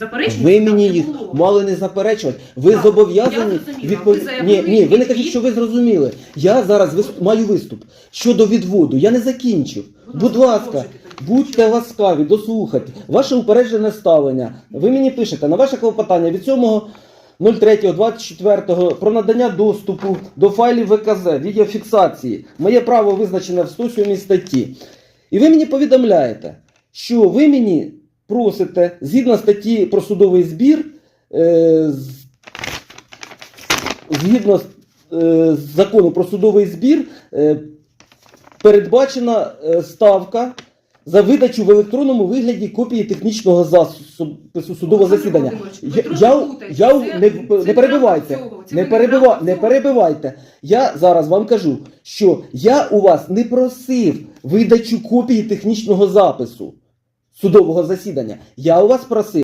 Заперечень Ви мені їх було. мали не заперечувати. Ви Так, зобов'язані я зрозуміла. відповідь. Ви Ні, заявили ні, ви не кажіть, відвід. що ви зрозуміли. Я зараз вис- маю виступ щодо відводу. Я не закінчив. Будь Будь ласка, ласка, будьте ласкаві, дослухайте. Ваше упереджене ставлення. Ви мені пишете на ваше клопотання від 7.03.24 про надання доступу до файлів ВКЗ, відеофіксації. Моє право визначене в 107 статті. І ви мені повідомляєте, що ви мені просите згідно статті про судовий збір, е, згідно е, закону про судовий збір, е, передбачена ставка за видачу в електронному вигляді копії технічного запису судового засідання. Я, я, я не, не перебивайте. Не, ви перебива, не перебивайте. Я зараз вам кажу, що я у вас не просив видачу копії технічного запису судового засідання. Я у вас просив.